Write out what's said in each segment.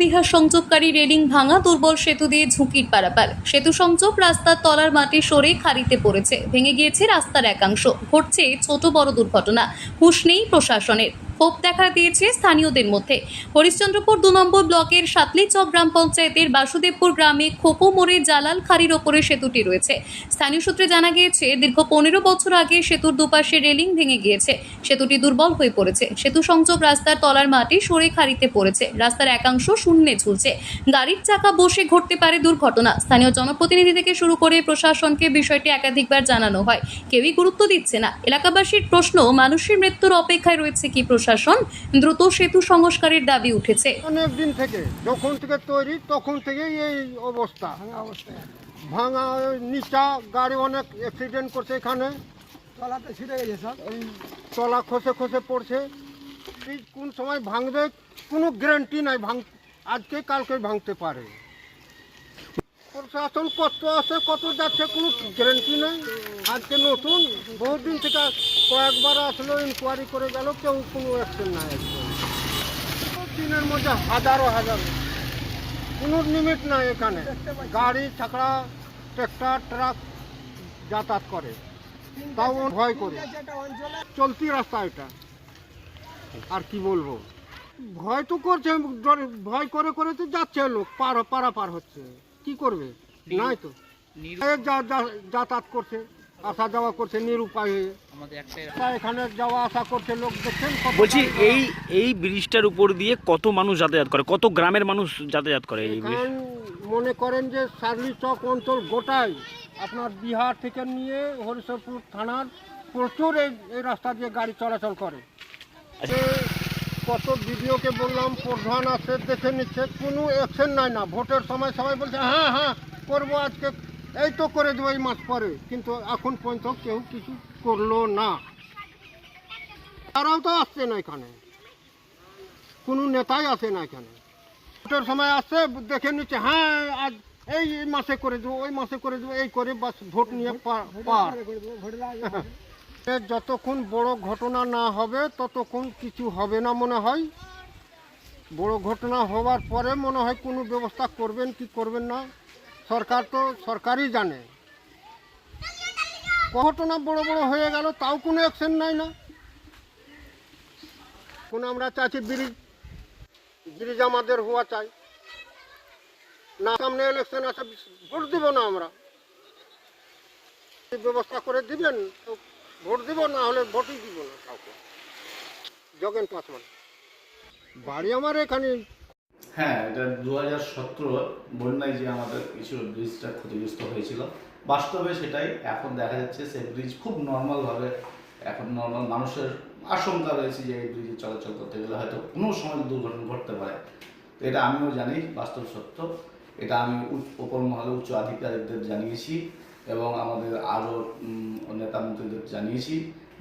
বিহার সংযোগকারী রেলিং ভাঙা দুর্বল সেতু দিয়ে ঝুঁকির পারাপার। সেতু সংযোগ রাস্তার তলার মাটি সরে খাড়িতে পড়েছে। ভেঙে গিয়েছে রাস্তার একাংশ। ঘটছে ছোট বড় দুর্ঘটনা। হুশ নেই প্রশাসনের। ক্ষোভ দেখা দিয়েছে স্থানীয়দের মধ্যে। হরিশ্চন্দ্রপুর দু নম্বর ব্লকের সাতলিচক গ্রাম পঞ্চায়েতের বাসুদেবপুর গ্রামে খোপো মোড়ে জালাল খাড়ির ওপরে সেতুটি রয়েছে। স্থানীয় সূত্রে জানা গিয়েছে, দীর্ঘ পনেরো বছর আগে সেতুর দুপাশে রেলিং ভেঙে গিয়েছে। সেতুটি দুর্বল হয়ে পড়েছে। সেতু সংযোগ রাস্তার তলার মাটি সরে খাড়িতে পড়েছে। রাস্তার একাংশ শূন্যে ঝুলছে। গাড়ির চাকা বসে ঘটতে পারে দুর্ঘটনা। স্থানীয় জনপ্রতিনিধি থেকে শুরু করে প্রশাসনকে বিষয়টি একাধিকবার জানানো হয়। কেউই গুরুত্ব দিচ্ছে না। এলাকাবাসীর প্রশ্ন, মানুষের মৃত্যুর অপেক্ষায় রয়েছে কি প্রশাসন? দ্রুত সেতু সংস্কারের দাবি উঠেছে। অনেক দিন থেকে যখন থেকে তৈরি তখন থেকেই এই অবস্থা। ভাঙা ওই নিচা গাড়ি অনেক অ্যাক্সিডেন্ট করছে এখানে। তলাতে ছিঁড়ে গেছে সব। এই তলা খসে খসে পড়ছে। এই কোন সময় ভাঙবে কোনো গ্যারান্টি নাই ভাঙ আজকে কালকে ভাঙতে পারে। প্রশাসন কত আছে, কত যাচ্ছে কোনো গ্যারান্টি নেই। আজকে নতুন বহুত দিন থেকে কয়েকবার আসলো ইনকোয়ারি করে গেল, কেউ কোনো অ্যাকশন নাই দিনের মধ্যে হাজারো হাজারো। কোনো লিমিট নাই এখানে। গাড়ি, ছাকড়া ট্রাক্টর ট্রাক যাতায়াত করে। তাও ভয় করে। চলতি রাস্তা এটা। আর কি বলব? ভয় তো করছে, ভয় করে করে তো যাচ্ছে লোক। পার পারা পার হচ্ছে। কি করবে? নাই তো। এই যা- যা- যাতায়াত করছে আসা যাওয়া করছে নিরুপায় হয়ে। তা এখানে যাওয়া আসা করছে লোক দেখছেন কত বলছি এই এই ব্রিজটার উপর দিয়ে কত মানুষ যাতায়াত করে? কত গ্রামের মানুষ যাতায়াত করে এই মনে করেন যে সার্লি চক অঞ্চল গোটাই আপনার বিহার থেকে নিয়ে হরিশরপুর থানার প্রচুর এই এই রাস্তা দিয়ে গাড়ি চলাচল করে। আচ্ছা। কত ভিডিওকে বললাম প্রধান আছে দেখে নিচ্ছে কোনো অ্যাকশন নাই না। ভোটের সময় সবাই বলছে হ্যাঁ হ্যাঁ করব আজকে। এই তো করে দেবো এই মাস পরে কিন্তু এখন পর্যন্ত কেউ কিছু করল না। তারাও তো আসছে না এখানে। কোনো নেতাই আসে না এখানে। ভোটের সময় আসছে দেখে নিচ্ছে হ্যাঁ আজ এই মাসে করে দেবো ওই মাসে করে দেবো এই করে বাস ভোট নিয়ে পার। যতক্ষণ বড় ঘটনা না হবে, ততক্ষণ কিছু হবে না মনে হয়। বড় ঘটনা হওয়ার পরে মনে হয় কোনো ব্যবস্থা করবেন কি করবেন না। সরকার তো সরকারই জানে। ঘটনা বড় বড় হয়ে গেল, তাও কোনো অ্যাকশন নাই না। কোনো আমরা চাইছি ব্রিজ ব্রিজ আমাদের হওয়া চাই। না, সামনে ইলেকশন আছে, ভোট দিব না আমরা। ব্যবস্থা করে দিবেন। ভোট দিব না হলে ভোটই দিব না কাউকে। যোগেন পাসওয়ান বাড়ি আমার এখানে। হ্যাঁ এটা দু হাজার সতেরো বন্যায় যে আমাদের কিছু ব্রিজটা ক্ষতিগ্রস্ত হয়েছিল। বাস্তবে সেটাই এখন দেখা যাচ্ছে সেই ব্রিজ খুব নর্মালভাবে এখন নর্মাল মানুষের আশঙ্কা রয়েছে যে এই ব্রিজে চলাচল করতে গেলে হয়তো কোনো সময় দুর্ঘটনা ঘটতে পারে। তো এটা আমিও জানি, বাস্তব সত্য। এটা আমি ওপর মহলে উচ্চ আধিকারিকদের জানিয়েছি এবং আমাদের আরও মন্ত্রীদের জানিয়েছি,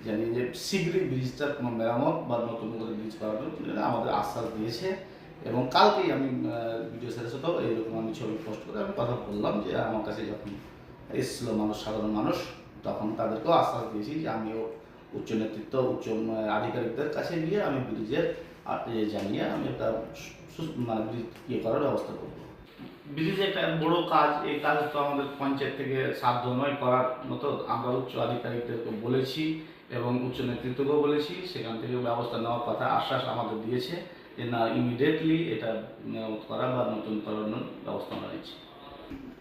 জানিয়ে যে শীঘ্রই ব্রিজটার কোনো মেরামত বা নতুন করে ব্রিজ করানোর আমাদের আশ্বাস দিয়েছে এবং কালকেই আমি ভিডিও স্যারের সাথেও এইরকম আমি ছবি পোস্ট করে আমি কথা বললাম যে আমার কাছে যখন এসেছিল মানুষ, সাধারণ মানুষ, তখন তাদেরকেও আশ্বাস দিয়েছি যে আমিও উচ্চ নেতৃত্ব, উচ্চ আধিকারিকদের কাছে গিয়ে আমি ব্রিজের জানিয়ে আমি একটা মানে ব্রিজ ইয়ে করার ব্যবস্থা করব। ব্রিজ একটা বড় কাজ, এই কাজ তো আমাদের পঞ্চায়েত থেকে সাধ্য নয়, করার মতো আমরা উচ্চ আধিকারিকদেরকে বলেছি এবং উচ্চ নেতৃত্বকেও বলেছি, সেখান থেকে ব্যবস্থা নেওয়ার কথা আশ্বাস আমাদের দিয়েছে যে না ইমিডিয়েটলি এটা মেরামত করা বা নতুন করানোর ব্যবস্থা নিচ্ছি।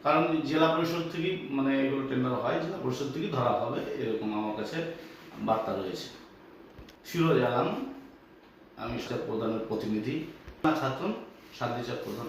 কারণ জেলা পরিষদ থেকে মানে এগুলো টেন্ডার হয়, জেলা পরিষদ থেকে ধরা হবে, এরকম আমার কাছে বার্তা রয়েছে। ফিরোজ আলম, আমি প্রধানের প্রতিনিধি। খাতুন সাদিচা প্রধান।